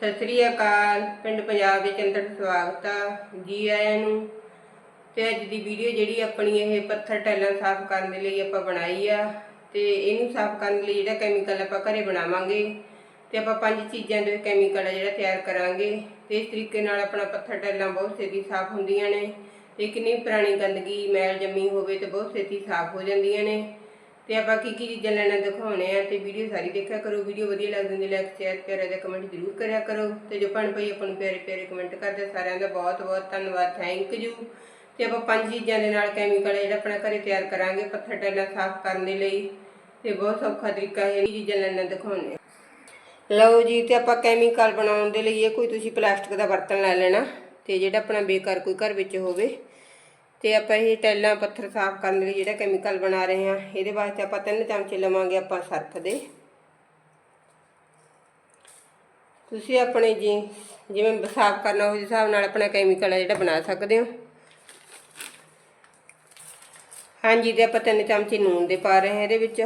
ਸਤਿ ਸ੍ਰੀ ਅਕਾਲ, ਪਿੰਡ ਪੰਜਾਬ ਦੇ ਚੰਦਰ ਸਵਾਗਤ ਆ ਜੀ ਆਇਆਂ ਨੂੰ। ਤੇ ਅੱਜ ਦੀ ਵੀਡੀਓ ਜਿਹੜੀ ਆਪਣੀ ਇਹ ਪੱਥਰ ਟੈਲਾਂ ਸਾਫ਼ ਕਰਨ ਦੇ ਲਈ ਆਪਾਂ ਬਣਾਈ ਆ, ਤੇ ਇਹਨੂੰ ਸਾਫ਼ ਕਰਨ ਲਈ ਜਿਹੜਾ ਕੈਮੀਕਲ ਆਪਾਂ ਘਰੇ ਬਣਾਵਾਂਗੇ, ਤੇ ਆਪਾਂ ਪੰਜ ਚੀਜ਼ਾਂ ਦੇ ਕੈਮੀਕਲ ਆ ਜਿਹੜਾ ਤਿਆਰ ਕਰਾਂਗੇ। ਤੇ ਇਸ ਤਰੀਕੇ ਨਾਲ ਆਪਣਾ ਪੱਥਰ ਟੈਲਾਂ ਬਹੁਤ ਛੇਤੀ ਸਾਫ਼ ਹੁੰਦੀਆਂ ਨੇ, ਤੇ ਕਿੰਨੀ ਪੁਰਾਣੀ ਗੰਦਗੀ, ਮੈਲ ਜੰਮੀ ਹੋਵੇ ਤੇ ਬਹੁਤ ਛੇਤੀ ਸਾਫ਼ ਹੋ ਜਾਂਦੀਆਂ ਨੇ। ਤੇ ਆਪਾਂ ਕੀ ਕੀ ਚੀਜ਼ਾਂ ਲੈਣਾ ਦਿਖਾਉਣੇ ਆ ਤੇ ਵੀਡੀਓ ਸਾਰੀ ਦੇਖਿਆ ਕਰੋ, ਵੀਡੀਓ ਵਧੀਆ ਲੱਗਦੀ ਹੁੰਦੀ ਲਾਈਕ ਸ਼ੇਅਰ ਪਿਆਰਾ ਜਿਹਾ ਕਮੈਂਟ ਜ਼ਰੂਰ ਕਰਿਆ ਕਰੋ ਤੇ ਜੋ ਭੈਣ ਭਾਈ ਆਪਾਂ ਨੂੰ ਪਿਆਰੇ ਪਿਆਰੇ ਕਮੈਂਟ ਕਰਦੇ ਸਾਰਿਆਂ ਦਾ ਬਹੁਤ ਬਹੁਤ ਧੰਨਵਾਦ ਥੈਂਕ ਯੂ ਤੇ ਆਪਾਂ ਪੰਜ ਚੀਜ਼ਾਂ ਦੇ ਨਾਲ ਕੈਮੀਕਲ ਜਿਹੜਾ ਆਪਣਾ ਘਰੇ ਤਿਆਰ ਕਰਾਂਗੇ ਪੱਥਰ ਟੈਲਾ ਸਾਫ਼ ਕਰਨ ਦੇ ਲਈ ਤੇ ਬਹੁਤ ਸੌਖਾ ਤਰੀਕਾ ਹੈ ਇਹ ਚੀਜ਼ਾਂ ਲੈਣਾ ਦਿਖਾਉਣੇ ਆ। ਲਓ ਜੀ, ਤੇ ਆਪਾਂ ਕੈਮੀਕਲ ਬਣਾਉਣ ਦੇ ਲਈ ਇਹ ਕੋਈ ਤੁਸੀਂ ਪਲਾਸਟਿਕ ਦਾ ਬਰਤਨ ਲੈ ਲੈਣਾ ਤੇ ਜਿਹੜਾ ਆਪਣਾ ਬੇਕਾਰ ਕੋਈ ਘਰ ਵਿੱਚ ਹੋਵੇ। ਤੇ ਆਪਾਂ ਇਹ ਟੈਲਾਂ ਪੱਥਰ ਸਾਫ਼ ਕਰਨ ਲਈ ਜਿਹੜਾ ਕੈਮੀਕਲ ਬਣਾ ਰਹੇ ਹਾਂ, ਇਹਦੇ ਵਾਸਤੇ ਆਪਾਂ ਤਿੰਨ ਚਮਚੇ ਲਵਾਂਗੇ ਆਪਾਂ ਸਰਫ ਦੇ। ਤੁਸੀਂ ਆਪਣੇ ਜੀ, ਜਿਵੇਂ ਸਾਫ਼ ਕਰਨਾ ਉਸ ਹਿਸਾਬ ਨਾਲ ਆਪਣਾ ਕੈਮੀਕਲ ਹੈ ਜਿਹੜਾ ਬਣਾ ਸਕਦੇ ਹੋ। ਹਾਂਜੀ, ਤੇ ਆਪਾਂ ਤਿੰਨ ਚਮਚੇ ਨੂਨ ਦੇ ਪਾ ਰਹੇ ਹਾਂ ਇਹਦੇ ਵਿੱਚ।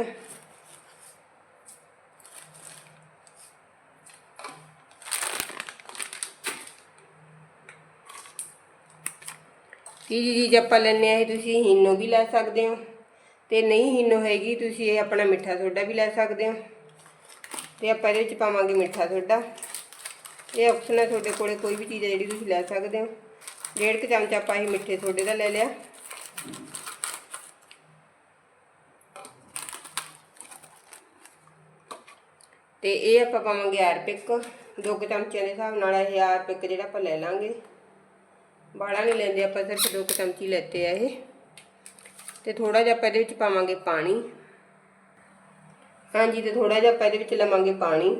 ਕੀ ਚੀਜ਼ ਆਪਾਂ ਲੈਣੇ ਆ ਇਹ ਤੁਸੀਂ ਹੀਨੋ ਵੀ ਲੈ ਸਕਦੇ ਹੋ। ਤੇ ਨਹੀਂ ਹੀਨੋ ਹੈਗੀ, ਤੁਸੀਂ ਇਹ ਆਪਣਾ ਮਿੱਠਾ ਸੋਡਾ ਵੀ ਲੈ ਸਕਦੇ ਹੋ। ਤੇ ਆਪਾਂ ਇਹਦੇ ਵਿੱਚ ਪਾਵਾਂਗੇ ਮਿੱਠਾ ਸੋਡਾ। ਇਹ ਆਪਸ਼ਨ ਹੈ ਤੁਹਾਡੇ ਕੋਲੇ ਕੋਈ ਵੀ ਚੀਜ਼ ਹੈ ਜਿਹੜੀ ਤੁਸੀਂ ਲੈ ਸਕਦੇ ਹੋ। ਡੇਢ ਕੁ ਚਮਚਾ ਆਪਾਂ ਇਹ ਮਿੱਠੇ ਸੋਡੇ ਦਾ ਲੈ ਲਿਆ। ਤੇ ਇਹ ਆਪਾਂ ਪਾਵਾਂਗੇ ਆਰ ਪਿਕ ਦੋ ਕੁ ਚਮਚਿਆਂ ਦੇ ਹਿਸਾਬ ਨਾਲ ਇਹ ਆਰਪਿਕ ਜਿਹੜਾ ਆਪਾਂ ਲੈ ਲਾਂਗੇ। ਬਾਲਾ ਨਹੀਂ ਲੈਂਦੇ, ਆਪਾਂ ਸਿਰਫ ਦੋ ਕੁ ਚਮਚੀ ਲੈਤੇ ਆ ਇਹ। ਤੇ ਥੋੜਾ ਜਿਹਾ ਆਪਾਂ ਇਹਦੇ ਵਿੱਚ ਪਾਵਾਂਗੇ ਪਾਣੀ। ਹਾਂਜੀ, ਤੇ ਥੋੜਾ ਜਿਹਾ ਆਪਾਂ ਇਹਦੇ ਵਿੱਚ ਲਵਾਂਗੇ ਪਾਣੀ।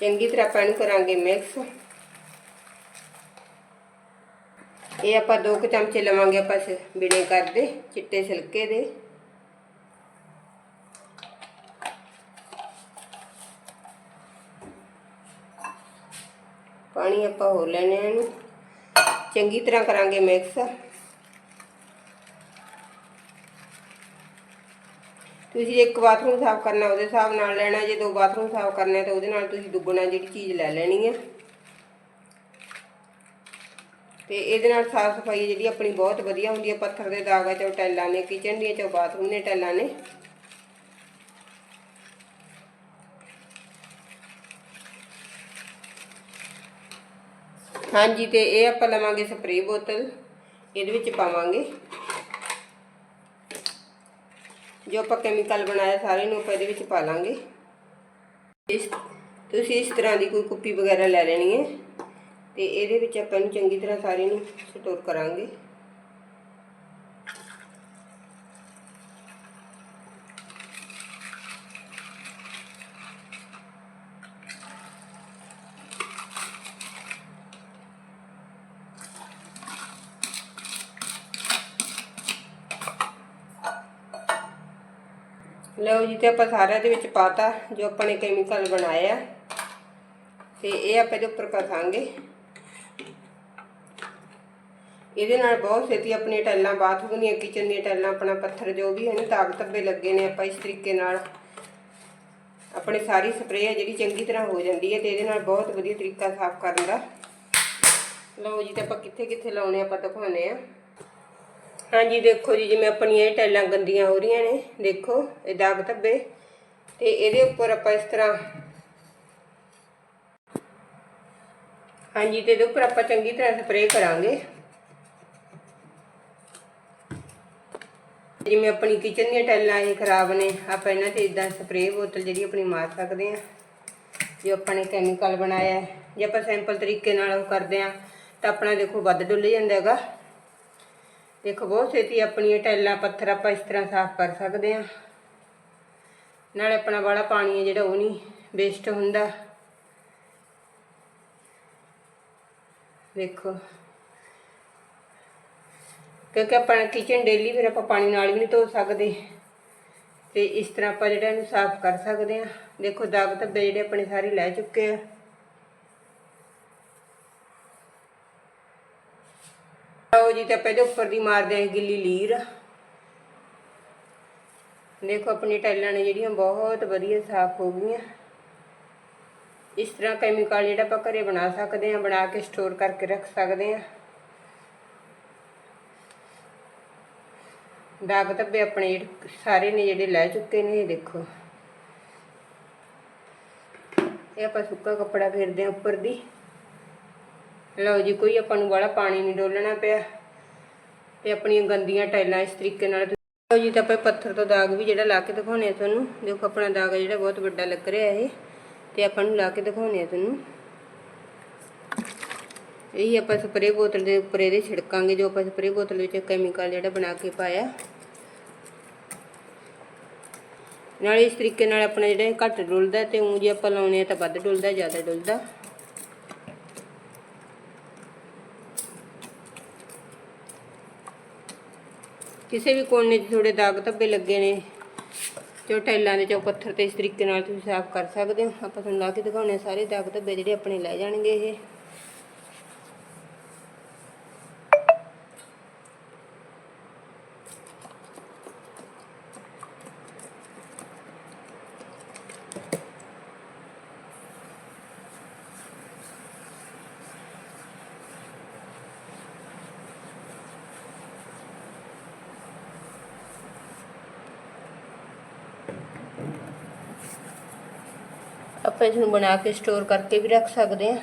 ਚੰਗੀ ਤਰ੍ਹਾਂ ਆਪਾਂ ਇਹਨੂੰ ਕਰਾਂਗੇ ਮਿਕਸ। ਇਹ ਆਪਾਂ ਦੋ ਕੁ ਚਮਚੇ ਲਵਾਂਗੇ ਆਪਾਂ ਬਿਨੇ ਕਰਦੇ ਚਿੱਟੇ ਸਿਲਕੇ ਦੇ। ਪਾਣੀ ਆਪਾਂ ਹੋਰ ਲੈਣੇ ਆ ਇਹਨੂੰ। ਚੰਗੀ ਤਰ੍ਹਾਂ ਕਰਾਂਗੇ ਮਿਕਸ। ਤੁਸੀਂ ਇੱਕ ਬਾਥਰੂਮ ਸਾਫ਼ ਕਰਨਾ, ਉਹਦੇ ਹਿਸਾਬ ਨਾਲ ਲੈਣਾ, ਜੇ ਦੋ ਬਾਥਰੂਮ ਸਾਫ਼ ਕਰਨੇ ਤਾਂ ਉਹਦੇ ਨਾਲ ਤੁਸੀਂ ਦੁੱਗਣਾ ਜਿਹੜੀ ਚੀਜ਼ ਲੈ ਲੈਣੀ ਹੈ ਤੇ ਇਹਦੇ ਨਾਲ ਸਾਫ਼ ਸਫ਼ਾਈ ਜਿਹੜੀ ਆਪਣੀ ਬਹੁਤ ਵਧੀਆ ਹੁੰਦੀ ਹੈ ਪੱਥਰ ਦੇ ਦਾਗ ਦਾਗਾ ਚੋਂ ਟੈਲਾਂ ਨੇ, ਕਿਚਨ ਦੀਆਂ ਚੋਂ ਬਾਥਰੂਮ ਨੇ ਟੈਲਾਂ ਨੇ। ਹਾਂਜੀ, ਤੇ ਇਹ ਆਪਾਂ ਲਵਾਂਗੇ ਸਪਰੇਅ ਬੋਤਲ। ਇਹਦੇ ਵਿੱਚ ਪਾਵਾਂਗੇ। ਜੋ ਆਪਾਂ ਕੈਮੀਕਲ ਬਣਾਇਆ ਸਾਰੇ ਨੂੰ ਆਪਾਂ ਇਹਦੇ ਵਿੱਚ ਪਾ ਲਾਂਗੇ। ਇਸ ਤੁਸੀਂ ਇਸ ਤਰ੍ਹਾਂ ਦੀ ਕੋਈ ਕੁੱਪੀ ਵਗੈਰਾ ਲੈ ਲੈਣੀ ਹੈ। ਤੇ ਇਹਦੇ ਵਿੱਚ ਆਪਾਂ ਇਹਨੂੰ ਚੰਗੀ ਤਰ੍ਹਾਂ ਸਾਰੇ ਨੂੰ ਸਟੋਰ ਕਰਾਂਗੇ। ਲਓ ਜੀ, ਤੇ ਆਪਾਂ ਸਾਰਿਆਂ ਦੇ ਵਿੱਚ ਪਾਤਾ, ਜੋ ਆਪਾਂ ਨੇ ਕੈਮੀਕਲ ਬਣਾਇਆ। ਤੇ ਇਹ ਆਪਾਂ ਇਹਦੇ ਉੱਪਰ ਕਸਾਂਗੇ ਇਹਦੇ ਨਾਲ ਬਹੁਤ ਛੇਤੀ ਆਪਣੀਆਂ ਟੈਲਾਂ ਬਾਥਰੂਮ ਦੀਆਂ ਕਿਚਨ ਦੀਆਂ ਟੈਲਾਂ ਆਪਣਾ ਪੱਥਰ ਜੋ ਵੀ ਹਨ ਦਾਗ ਧੱਬੇ ਲੱਗੇ ਨੇ ਆਪਾਂ ਇਸ ਤਰੀਕੇ ਨਾਲ। ਆਪਣੇ ਸਾਰੀ ਸਪਰੇਅ ਹੈ ਜਿਹੜੀ ਚੰਗੀ ਤਰ੍ਹਾਂ ਹੋ ਜਾਂਦੀ ਹੈ ਤੇ ਇਹਦੇ ਨਾਲ ਬਹੁਤ ਵਧੀਆ ਤਰੀਕਾ ਸਾਫ਼ ਕਰਨ ਦਾ। ਲਓ ਜੀ, ਤੇ ਆਪਾਂ ਕਿੱਥੇ ਕਿੱਥੇ ਲਾਉਣੇ ਆਪਾਂ ਦਿਖਾਉਣੇ ਆ ਹਾਂਜੀ, ਦੇਖੋ ਜੀ, ਜਿਵੇਂ ਆਪਣੀਆਂ ਇਹ ਟੈਲਾਂ ਗੰਦੀਆਂ ਹੋ ਰਹੀਆਂ ਨੇ, ਦੇਖੋ, ਇਹ ਦਾਗ ਧੱਬੇ। ਤੇ ਇਹਦੇ ਉੱਪਰ ਆਪਾਂ ਇਸ ਤਰ੍ਹਾਂ ਹਾਂਜੀ, ਤੇ ਇਹਦੇ ਉੱਪਰ ਆਪਾਂ ਚੰਗੀ ਤਰ੍ਹਾਂ ਸਪਰੇਅ ਕਰਾਂਗੇ। ਜਿਵੇਂ ਆਪਣੀ ਕਿਚਨ ਦੀਆਂ ਟੈਲਾਂ ਇਹ ਖਰਾਬ ਨੇ, ਆਪਾਂ ਇਹਨਾਂ ਤੇ ਇਦਾਂ ਸਪਰੇਅ ਬੋਤਲ ਜਿਹੜੀ ਆਪਣੀ ਮਾਰ ਸਕਦੇ ਆ ਜੋ ਆਪਾਂ ਨੇ ਕੈਮੀਕਲ ਬਣਾਇਆ ਜੇ ਆਪਾਂ ਸਿੰਪਲ ਤਰੀਕੇ ਨਾਲ ਉਹ ਕਰਦੇ ਆ ਤਾਂ ਆਪਣਾ ਦੇਖੋ ਵੱਧ ਡੁੱਲ ਜਾਂਦਾ ਹੈਗਾ। ਦੇਖੋ ਬਹੁਤ ਛੇਤੀ ਆਪਣੀਆਂ ਟੈਲਾਂ ਪੱਥਰ ਆਪਾਂ ਇਸ ਤਰ੍ਹਾਂ ਸਾਫ਼ ਕਰ ਸਕਦੇ ਆ ਨਾਲੇ ਆਪਣਾ ਵਾਲਾ ਪਾਣੀ ਹੈ ਜਿਹੜਾ ਉਹ ਨਹੀਂ ਵੇਸਟ ਹੁੰਦਾ। ਦੇਖੋ। ਕਿਉਂਕਿ ਆਪਾਂ ਕਿਚਨ ਡੇਲੀ ਫਿਰ ਆਪਾਂ ਪਾਣੀ ਨਾਲ ਵੀ ਨਹੀਂ ਧੋ ਸਕਦੇ। ਤੇ ਇਸ ਤਰ੍ਹਾਂ ਆਪਾਂ ਜਿਹੜਾ ਇਹਨੂੰ ਸਾਫ਼ ਕਰ ਸਕਦੇ ਆ ਦੇਖੋ, ਦਾਗ ਧੱਬੇ ਜਿਹੜੇ ਆਪਣੇ ਸਾਰੇ ਲੈ ਚੁੱਕੇ ਆ। ਲਓ ਜੀ, ਤਾਂ ਪਹਿਲੇ ਉੱਪਰ ਦੀ ਮਾਰਦੇ ਆ ਗਿੱਲੀ ਲੀਰ। ਦੇਖੋ, ਆਪਣੀ ਟਾਈਲਾਂ ਨੇ ਜਿਹੜੀਆਂ ਬਹੁਤ ਵਧੀਆ ਸਾਫ਼ ਹੋ ਗਈਆਂ। ਇਸ ਤਰ੍ਹਾਂ ਕੈਮੀਕਲ ਜਿਹੜਾ ਆਪਾਂ ਘਰੇ ਬਣਾ ਸਕਦੇ ਹਾਂ, ਬਣਾ ਕੇ ਸਟੋਰ ਕਰਕੇ ਰੱਖ ਸਕਦੇ ਹਾਂ। ਦਾਗ ਧੱਬੇ ਆਪਣੇ ਜਿਹੜੇ ਸਾਰੇ ਨੇ ਜਿਹੜੇ ਲੈ ਚੁੱਕੇ ਨੇ, ਇਹ ਦੇਖੋ। ਇਹ ਆਪਾਂ ਸੁੱਕਾ ਕੱਪੜਾ ਫੇਰਦੇ ਹਾਂ ਉੱਪਰ ਦੀ। ਲਓ ਜੀ, ਕੋਈ ਆਪਾਂ ਨੂੰ ਵਾਲਾ ਪਾਣੀ ਨਹੀਂ ਡੋਲਣਾ ਪਿਆ। ਤੇ ਆਪਣੀਆਂ ਗੰਦੀਆਂ ਟਾਈਲਾਂ ਇਸ ਤਰੀਕੇ ਨਾਲ ਲਓ ਜੀ, ਤਾਂ ਆਪਾਂ ਪੱਥਰ ਤੋਂ ਦਾਗ ਵੀ ਜਿਹੜਾ ਲਾ ਕੇ ਦਿਖਾਉਣੇ ਆ ਤੁਹਾਨੂੰ। ਦੇਖੋ, ਆਪਣਾ ਦਾਗ ਜਿਹੜਾ ਬਹੁਤ ਵੱਡਾ ਲੱਗ ਰਿਹਾ ਇਹ। ਤੇ ਆਪਾਂ ਨੂੰ ਲਾ ਕੇ ਦਿਖਾਉਣੇ ਆ ਤੁਹਾਨੂੰ। ਇਹੀ ਆਪਾਂ ਸਪਰੇਅ ਬੋਤਲ ਦੇ ਉੱਪਰ ਇਹਦੇ ਛਿੜਕਾਂਗੇ, ਜੋ ਆਪਾਂ ਸਪਰੇ ਬੋਤਲ ਵਿੱਚ ਕੈਮੀਕਲ ਜਿਹੜਾ ਬਣਾ ਕੇ ਪਾਇਆ। ਨਾਲੇ ਇਸ ਤਰੀਕੇ ਨਾਲ ਆਪਣਾ ਜਿਹੜਾ ਇਹ ਘੱਟ ਡੁੱਲਦਾ ਤੇ ਊਂ ਜੇ ਆਪਾਂ ਲਾਉਣੇ ਆ ਤਾਂ ਵੱਧ ਡੁੱਲਦਾ, ਜ਼ਿਆਦਾ ਡੁੱਲਦਾ। ਕਿਸੇ ਵੀ ਕੋਨੇ 'ਚ ਥੋੜੇ ਦਾਗ ਧੱਬੇ ਲੱਗੇ ਨੇ ਜੋ ਟੈਲਾਂ ਦੇ ਚੋਂ ਪੱਥਰ ਤੇ ਇਸ ਤਰੀਕੇ ਨਾਲ ਤੁਸੀਂ ਸਾਫ਼ ਕਰ ਸਕਦੇ ਹੋ। ਆਪਾਂ ਤੁਹਾਨੂੰ ਲਾ ਕੇ ਦਿਖਾਉਣੇ ਆ ਸਾਰੇ ਦਾਗ ਧੱਬੇ ਜਿਹੜੇ ਆਪਣੇ ਲੈ ਜਾਣਗੇ ਇਹ। ਆਪਾਂ ਇਸ ਨੂੰ ਬਣਾ ਕੇ ਸਟੋਰ ਕਰਕੇ ਵੀ ਰੱਖ ਸਕਦੇ ਹਾਂ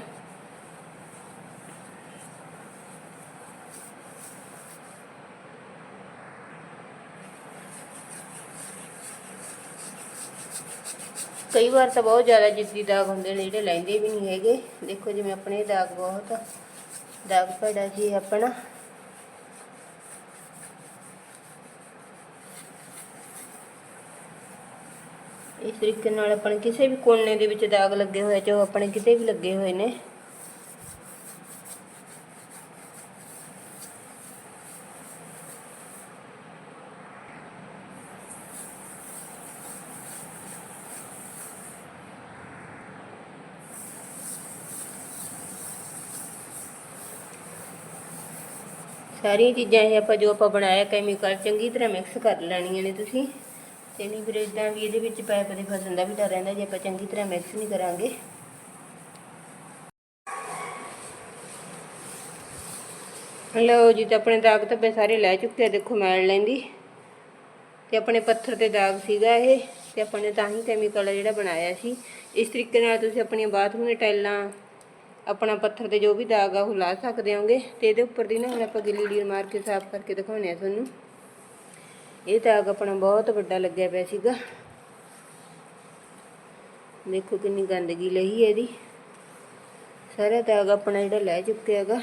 ਕਈ ਵਾਰ ਤਾਂ ਬਹੁਤ ਜ਼ਿਆਦਾ ਜਿੱਦੀ ਦਾਗ ਹੁੰਦੇ ਨੇ, ਜਿਹੜੇ ਲੈਂਦੇ ਵੀ ਨਹੀਂ ਹੈਗੇ। ਦੇਖੋ ਜਿਵੇਂ ਆਪਣੇ ਦਾਗ ਬਹੁਤ ਦਾਗ ਪੜਾ ਜੀ ਆਪਣਾ। ਇਸ ਤਰੀਕੇ ਨਾਲ ਆਪਣੇ ਕਿਸੇ ਵੀ ਕੋਨੇ ਦੇ ਵਿੱਚ ਦਾਗ ਲੱਗੇ ਹੋਏ ਚਾਹੇ ਆਪਣੇ ਕਿਤੇ ਵੀ ਲੱਗੇ ਹੋਏ ਨੇ। ਸਾਰੀਆਂ ਚੀਜ਼ਾਂ ਇਹ ਆਪਾਂ ਜੋ ਆਪਾਂ ਬਣਾਇਆ ਕੈਮੀਕਲ ਚੰਗੀ ਤਰ੍ਹਾਂ ਮਿਕਸ ਕਰ ਲੈਣੀਆਂ ਨੇ ਤੁਸੀਂ। ਤੇ ਨਹੀਂ ਫਿਰ ਇਦਾਂ ਵੀ ਇਹਦੇ ਵਿੱਚ ਪਾਈਪ ਦੇ ਫਸਣ ਦਾ ਵੀ ਡਰ ਰਹਿੰਦਾ, ਜੇ ਆਪਾਂ ਚੰਗੀ ਤਰ੍ਹਾਂ ਮਿਕਸ ਨਹੀਂ ਕਰਾਂਗੇ। ਲਓ ਜੀ, ਤਾਂ ਆਪਣੇ ਦਾਗ ਧੱਬੇ ਸਾਰੇ ਲੈ ਚੁੱਕੇ ਆ, ਦੇਖੋ ਮੈਲ ਲੈਂਦੀ। ਤੇ ਆਪਣੇ ਪੱਥਰ ਤੇ ਦਾਗ ਸੀਗਾ ਇਹ, ਤੇ ਆਪਾਂ ਨੇ ਤਾਂ ਹੀ ਕੈਮੀਕਲ ਜਿਹੜਾ ਬਣਾਇਆ ਸੀ। ਇਸ ਤਰੀਕੇ ਨਾਲ ਤੁਸੀਂ ਆਪਣੀਆਂ ਬਾਥਰੂਮ ਦੀਆਂ ਟਾਈਲਾਂ, ਆਪਣਾ ਪੱਥਰ ਤੇ ਜੋ ਵੀ ਦਾਗ ਆ, ਉਹ ਲਾ ਸਕਦੇ ਹੋਗੇ। ਤੇ ਇਹਦੇ ਉੱਪਰ ਦੀ ਨਾ ਹੁਣ ਆਪਾਂ ਗਿੱਲੀ ਡੀਲ ਮਾਰ ਕੇ ਸਾਫ਼ ਕਰਕੇ ਦਿਖਾਉਣੇ ਆ ਤੁਹਾਨੂੰ। ਇਹ ਦਾਗ ਆਪਣਾ ਬਹੁਤ ਵੱਡਾ ਲੱਗਿਆ ਪਿਆ ਸੀਗਾ। ਦੇਖੋ ਕਿੰਨੀ ਗੰਦਗੀ ਲਈ ਹੈ ਇਹਦੀ। ਸਾਰਾ ਦਾਗ ਆਪਣਾ ਜਿਹੜਾ ਲੈ ਚੁੱਕਿਆ ਹੈਗਾ।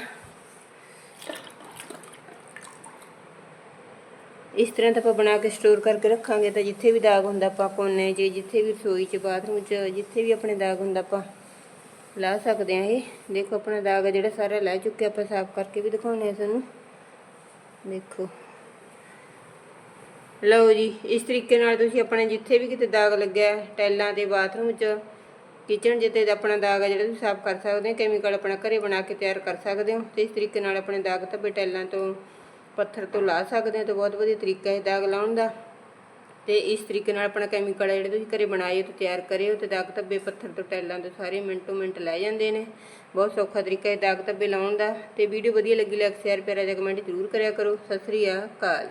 ਇਸ ਤਰ੍ਹਾਂ ਤਾਂ ਆਪਾਂ ਬਣਾ ਕੇ ਸਟੋਰ ਕਰਕੇ ਰੱਖਾਂਗੇ ਤਾਂ ਜਿੱਥੇ ਵੀ ਦਾਗ ਹੁੰਦਾ ਆਪਾਂ ਕੋਨੇ 'ਚ ਜਿੱਥੇ ਵੀ ਰਸੋਈ 'ਚ ਬਾਥਰੂਮ 'ਚ, ਜਿੱਥੇ ਵੀ ਆਪਣੇ ਦਾਗ ਹੁੰਦਾ ਆਪਾਂ ਲਾ ਸਕਦੇ ਆ ਇਹ। ਦੇਖੋ ਆਪਣਾ ਦਾਗ ਜਿਹੜਾ ਸਾਰਾ ਲੈ ਚੁੱਕਿਆ ਆਪਾਂ ਸਾਫ਼ ਕਰਕੇ ਵੀ ਦਿਖਾਉਣੇ ਆ ਤੁਹਾਨੂੰ। ਦੇਖੋ। ਲਓ ਜੀ ਇਸ ਤਰੀਕੇ ਨਾਲ ਤੁਸੀਂ ਆਪਣੇ ਜਿੱਥੇ ਵੀ ਕਿਤੇ ਦਾਗ ਲੱਗਿਆ ਹੈ, ਟਾਈਲਾਂ ਤੇ ਬਾਥਰੂਮ 'ਚ ਕਿਚਨ ਜਿੱਤੇ ਆਪਣਾ ਦਾਗ ਹੈ ਜਿਹੜਾ ਤੁਸੀਂ ਸਾਫ਼ ਕਰ ਸਕਦੇ ਹੋ ਕੈਮੀਕਲ ਆਪਣਾ ਘਰੇ ਬਣਾ ਕੇ ਤਿਆਰ ਕਰ ਸਕਦੇ ਹੋ ਤੇ ਇਸ ਤਰੀਕੇ ਨਾਲ ਆਪਣੇ ਦਾਗ ਧੱਬੇ ਟੈਲਾਂ ਤੋਂ ਪੱਥਰ ਤੋਂ ਲਾ ਸਕਦੇ ਹੋ ਤੇ ਬਹੁਤ ਵਧੀਆ ਤਰੀਕਾ ਹੈ ਦਾਗ ਲਾਉਣ ਦਾ। ਤੇ ਇਸ ਤਰੀਕੇ ਨਾਲ ਆਪਣਾ ਕੈਮੀਕਲ ਹੈ ਜਿਹੜੇ ਤੁਸੀਂ ਘਰੇ ਬਣਾਏ ਤੇ ਤਿਆਰ ਕਰਿਓ ਤੇ ਦਾਗ ਧੱਬੇ ਪੱਥਰ ਤੋਂ ਟੈਲਾਂ ਤੋਂ ਸਾਰੇ ਮਿੰਟੋ ਮਿੰਟ ਲੈ ਜਾਂਦੇ ਨੇ। ਬਹੁਤ ਸੌਖਾ ਤਰੀਕਾ ਹੈ ਦਾਗ ਧੱਬੇ ਲਾਉਣ ਦਾ। ਤੇ ਵੀਡੀਓ ਵਧੀਆ ਲੱਗੀ ਲਾਈਕ ਸ਼ੇਅਰ ਪਿਆਰਾ ਜਿਹਾ ਕਮੈਂਟ ਜ਼ਰੂਰ ਕਰਿਆ ਕਰੋ। ਸਤਿ ਸ੍ਰੀ ਅਕਾਲ।